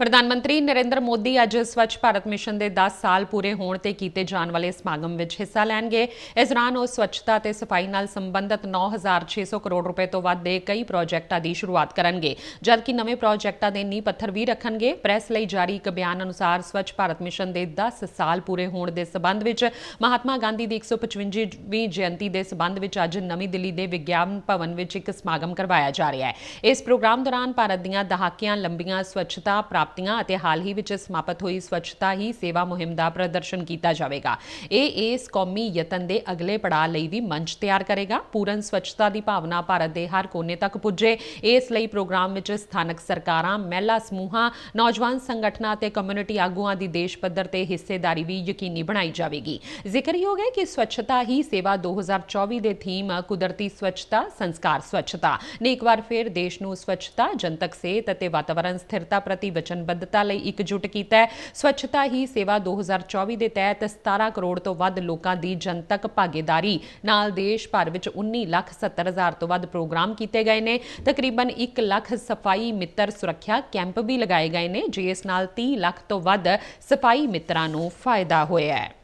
ਪ੍ਰਧਾਨ ਮੰਤਰੀ ਨਰਿੰਦਰ ਮੋਦੀ ਅੱਜ ਸਵੱਛ ਭਾਰਤ ਮਿਸ਼ਨ ਦੇ 10 ਸਾਲ ਪੂਰੇ ਹੋਣ ਤੇ ਕੀਤੇ ਜਾਣ ਵਾਲੇ ਸਮਾਗਮ ਵਿੱਚ ਹਿੱਸਾ ਲੈਣਗੇ। ਇਸ ਦੌਰਾਨ ਉਹ ਸਵੱਛਤਾ ਤੇ ਸਫ਼ਾਈ ਨਾਲ ਸੰਬੰਧਿਤ 9600 ਕਰੋੜ ਰੁਪਏ ਤੋਂ ਵੱਧ ਦੇ ਕਈ ਪ੍ਰੋਜੈਕਟਾਂ ਦੀ ਸ਼ੁਰੂਆਤ ਕਰਨਗੇ, ਜਦਕਿ ਨਵੇਂ ਪ੍ਰੋਜੈਕਟਾਂ ਦੇ ਨੀਂਹ ਪੱਥਰ ਵੀ ਰੱਖਣਗੇ। ਪ੍ਰੈਸ ਲਈ ਜਾਰੀ ਇੱਕ ਬਿਆਨ ਅਨੁਸਾਰ ਸਵੱਛ ਭਾਰਤ ਮਿਸ਼ਨ ਦੇ 10 ਸਾਲ ਪੂਰੇ ਹੋਣ ਦੇ ਸਬੰਧ ਵਿੱਚ ਮਹਾਤਮਾ ਗਾਂਧੀ ਦੀ 155ਵੀਂ ਜਯੰਤੀ ਦੇ ਸਬੰਧ ਵਿੱਚ ਅੱਜ ਨਵੀਂ ਦਿੱਲੀ ਦੇ ਵਿਗਿਆਨ ਭਵਨ ਵਿੱਚ ਇੱਕ ਸਮਾਗਮ ਕਰਵਾਇਆ ਜਾ ਰਿਹਾ ਹੈ। ਇਸ ਪ੍ਰੋਗਰਾਮ ਦੌਰਾਨ ਭਾਰਤ ਦੀਆਂ ਦਹਾਕਿਆਂ ਲੰਬੀਆਂ ਸਵੱਛਤਾ ਪ੍ਰਾਪਤੀਆਂ ਅਤੇ ਹਾਲ ਹੀ ਵਿੱਚ ਸਮਾਪਤ ਹੋਈ ਸਵੱਛਤਾ ਹੀ ਸੇਵਾ ਮੁਹਿੰਮ ਦਾ ਪ੍ਰਦਰਸ਼ਨ ਕੀਤਾ ਜਾਵੇਗਾ ਇਹ ਇਸ ਕੌਮੀ ਯਤਨ ਦੇ ਅਗਲੇ ਪੜਾਅ ਲਈ ਵੀ ਮੰਚ ਤਿਆਰ ਕਰੇਗਾ ਪੂਰਨ ਸਵੱਛਤਾ ਦੀ ਭਾਵਨਾ ਭਾਰਤ ਦੇ ਹਰ ਕੋਨੇ ਤੱਕ ਪੁੱਜੇ ਇਸ ਲਈ ਪ੍ਰੋਗਰਾਮ ਵਿੱਚ ਸਥਾਨਕ ਸਰਕਾਰਾਂ ਮਹਿਲਾ ਸਮੂਹਾਂ ਨੌਜਵਾਨ ਸੰਗਠਨਾਂ ਅਤੇ ਕਮਿਊਨਿਟੀ ਆਗੂਆਂ ਦੀ ਦੇਸ਼ ਪੱਧਰ ਤੇ ਹਿੱਸੇਦਾਰੀ ਵੀ ਯਕੀਨੀ ਬਣਾਈ ਜਾਵੇਗੀ ਜ਼ਿਕਰਯੋਗ ਹੈ ਕਿ ਸਵੱਛਤਾ ਹੀ ਸੇਵਾ 2024 ਦੇ ਥੀਮ ਕੁਦਰਤੀ ਸਵੱਛਤਾ ਸੰਸਕਾਰ ਸਵੱਛਤਾ ਨੇ ਇੱਕ ਵਾਰ ਫਿਰ ਦੇਸ਼ ਨੂੰ ਸਵੱਛਤਾ ਜਨਤਕ ਸਿਹਤ ਅਤੇ ਵਾਤਾਵਰਣ ਸਥਿਰਤਾ ਪ੍ਰਤੀ ਵਚਨਬੱਧਤਾ ਲਈ ਇਕਜੁੱਟ ਕੀਤਾ ਹੈ। ਸਵੱਛਤਾ ਹੀ ਸੇਵਾ 2024 ਦੇ ਤਹਿਤ 17 ਕਰੋੜ ਤੋਂ ਵੱਧ ਲੋਕਾਂ ਦੀ ਜਨਤਕ ਭਾਗੀਦਾਰੀ ਨਾਲ ਦੇਸ਼ ਭਰ ਵਿੱਚ 19 ਲੱਖ 70 ਹਜ਼ਾਰ ਤੋਂ ਵੱਧ ਪ੍ਰੋਗਰਾਮ ਕੀਤੇ ਗਏ ਨੇ। ਤਕਰੀਬਨ 1 ਲੱਖ ਸਫ਼ਾਈ ਮਿੱਤਰ ਸੁਰੱਖਿਆ ਕੈਂਪ ਵੀ ਲਗਾਏ ਗਏ ਨੇ, ਜਿਸ ਨਾਲ 30 ਲੱਖ ਤੋਂ ਵੱਧ ਸਫ਼ਾਈ ਮਿੱਤਰਾਂ ਨੂੰ ਫਾਇਦਾ ਹੋਇਆ ਹੈ।